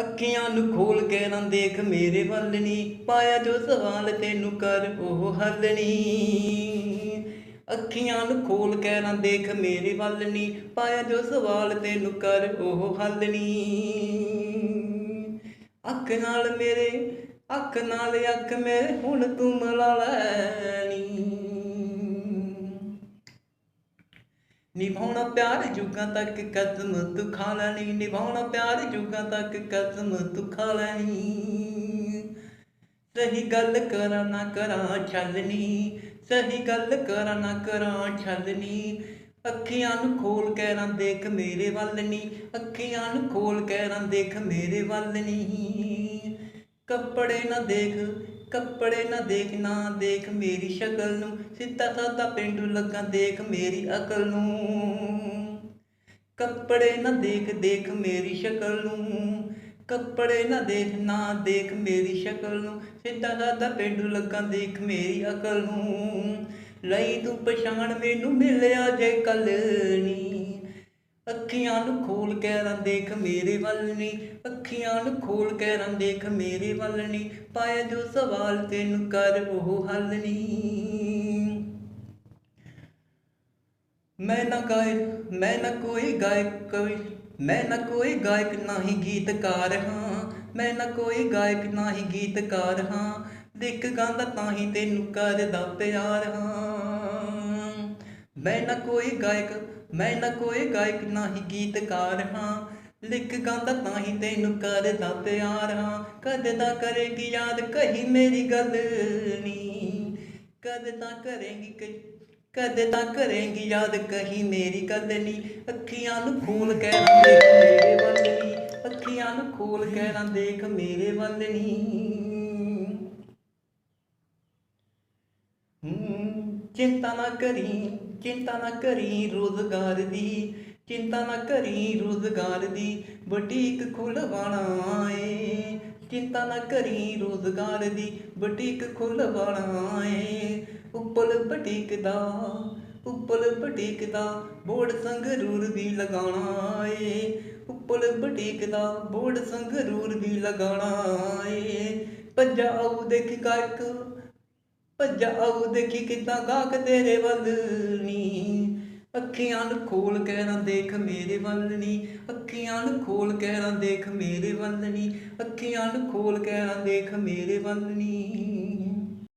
ਅੱਖੀਆਂ ਨੂੰ ਖੋਲ ਕੇ ਨਾ ਦੇਖ ਮੇਰੇ ਵੱਲ ਨਹੀਂ ਪਾਇਆ ਜੋ ਸਵਾਲ ਤੈਨੂੰ ਕਰ, ਉਹ ਹੱਲ ਨੀ। ਅੱਖੀਆਂ ਨੂੰ ਖੋਲ ਕੇ ਨਾ ਦੇਖ ਮੇਰੇ ਵੱਲ ਨੀ। ਪਾਇਆ ਜੋ ਸਵਾਲ ਤੈਨੂੰ ਕਰ, ਉਹ ਹੱਲ ਨੀ। ਅੱਖ ਨਾਲ ਮੇਰੇ, ਅੱਖ ਨਾਲ ਅੱਖ ਮੇਰੇ ਹੁਣ ਤੂੰ ਮਲਾ ਲੈ। ਨਿਭਾਉਣਾ ਪਿਆਰ ਜੁਗਾਂ ਤੱਕ ਕਦਮ ਤੂੰ ਖਾ ਲੈਣੀ, ਨਿਭਾਉਣਾ ਪਿਆਰ ਜੁਗਾਂ ਤੱਕ ਕਦਮ ਤੂੰ ਖਾ ਲੈਣੀ। ਸਹੀ ਗੱਲ ਕਰਾਂ ਨਾ ਕਰਾਂ ਛਲਨੀ ਸਹੀ ਗੱਲ ਕਰਾਂ ਨਾ ਕਰਾਂ ਛਲਨੀ ਅੱਖੀਆਂ ਨੂੰ ਖੋਲ ਕੇ ਨਾ ਦੇਖ ਮੇਰੇ ਵੱਲ ਨੀ, ਅੱਖੀਆਂ ਨੂੰ ਖੋਲ ਕੇ ਨਾ ਦੇਖ ਮੇਰੇ ਵੱਲ ਨੀ। ਕੱਪੜੇ ਨਾ ਦੇਖ, ਕੱਪੜੇ ਨਾ ਦੇਖ ਨਾ ਦੇਖ ਮੇਰੀ ਸ਼ਕਲ ਨੂੰ। ਸਿੱਧਾ ਸਾਦਾ ਪਿੰਡੂ ਲੱਗਾ ਦੇਖ ਮੇਰੀ ਅਕਲ ਨੂੰ। ਕੱਪੜੇ ਨਾ ਦੇਖ ਦੇਖ ਮੇਰੀ ਸ਼ਕਲ ਨੂੰ। ਕੱਪੜੇ ਨਾ ਦੇਖ ਨਾ ਦੇਖ ਮੇਰੀ ਸ਼ਕਲ ਨੂੰ। ਸਿੱਧਾ ਸਾਦਾ ਪਿੰਡੂ ਲੱਗਾ ਦੇਖ ਮੇਰੀ ਅਕਲ ਨੂੰ। ਲਈ ਤੂੰ ਪਛਾਣ ਮੈਨੂੰ ਮਿਲਿਆ ਜੇ ਕੱਲ ਨੀ। ਅੱਖੀਆਂ ਨੂੰ ਖੋਲ ਕੇ ਰਾਂ ਦੇਖ ਮੇਰੇ ਵੱਲ ਨੀ। ਅੱਖੀਆਂ ਨੂੰ ਖੋਲ ਕੇ ਰਾਂ ਦੇਖ ਮੇਰੇ ਵੱਲ ਨੀ। ਪਾਇਆ ਜੋ ਸਵਾਲ ਤੈਨੂੰ ਕਰ ਉਹ ਹੱਲ ਨੀ। ਮੈਂ ਨਾ ਗਾਇ ਮੈਂ ਨਾ ਕੋਈ ਗਾਇਕ ਕੋਈ। ਮੈਂ ਨਾ ਕੋਈ ਗਾਇਕ ਨਾ ਹੀ ਗੀਤਕਾਰ ਹਾਂ। ਮੈਂ ਨਾ ਕੋਈ ਗਾਇਕ ਨਾ ਹੀ ਗੀਤਕਾਰ ਹਾਂ। ਦੇਖ ਗਾਉਂਦਾ ਤਾਂ ਹੀ ਤੈਨੂੰ ਕਰਦਾ ਪਿਆਰ ਹਾਂ। ਮੈਂ ਨਾ ਕੋਈ ਗਾਇਕ, ਮੈਂ ਨਾ ਕੋਈ ਗਾਇਕ, ਨਾ ਹੀ ਗੀਤਕਾਰ ਹਾਂ। ਲਿਖ ਗਾਉਂਦਾ ਤਾਂ ਹੀ ਤੈਨੂੰ ਕਰਦਾ ਪਿਆਰ ਹਾਂ। ਕਦੇ ਤਾਂ ਕਰੇਗੀ ਯਾਦ ਕਹੀ ਮੇਰੀ ਗੱਲ ਨੀ ਕਦੇ ਤਾਂ ਕਰੇਗੀ ਕਿ ਕਦੇ ਤਾਂ ਕਰੇਗੀ ਯਾਦ ਕਹੀ ਮੇਰੀ ਗੱਲ ਨੀ ਅੱਖੀਆਂ ਨੂੰ ਖੋਲ ਕੇ ਨਾ ਦੇਖ ਮੇਰੇ ਵੱਲ ਨੀ ਅੱਖੀਆਂ ਨੂੰ ਖੋਲ ਕਹਿਣਾ ਦੇਖ ਮੇਰੇ ਵੱਲ ਨੀ ਚਿੰਤਾ ਨਾ ਕਰੀ। ਚਿੰਤਾ ਨਾ ਕਰੀ ਰੋਜ਼ਗਾਰ ਦੀ, ਚਿੰਤਾ ਨਾ ਕਰੀ ਰੋਜ਼ਗਾਰ ਦੀ, ਬੁਟੀਕ ਖੁਲਵਾਣਾ ਏ। ਚਿੰਤਾ ਨਾ ਕਰੀ ਰੋਜ਼ਗਾਰ ਦੀ, ਬੁਟੀਕ ਖੁਲਵਾਣਾ ਏ। ਉੱਪਲ ਬੁਟੀਕ ਦਾ, ਉੱਪਲ ਬੁਟੀਕ ਦਾ ਬੋਰਡ ਸੰਗਰੂਰ ਵੀ ਲਗਾਉਣਾ ਏ। ਉੱਪਲ ਬੁਟੀਕ ਦਾ ਬੋਰਡ ਸੰਗਰੂਰ ਵੀ ਲਗਾਉਣਾ ਏ। ਭੱਜਾ ਆਉ ਦੇਖ ਗਾਇਕ ਭੱਜਾ ਆਉ ਦੇਖੀ ਕਿਦਾਂ ਗਾਹਕ ਤੇਰੇ ਵੱਲ ਨੀ? ਅੱਖੀਆਂ ਨੂੰ ਖੋਲ ਕੇ ਨਾ ਦੇਖ ਮੇਰੇ ਵੱਲ ਨੀ। ਅੱਖੀਆਂ ਨੂੰ ਖੋਲ ਕੇ ਨਾ ਦੇਖ ਮੇਰੇ ਵੱਲ ਨੀ। ਅੱਖੀਆਂ ਨੂੰ ਖੋਲ ਕੇ ਨਾ ਦੇਖ ਮੇਰੇ ਵੱਲ ਨੀ।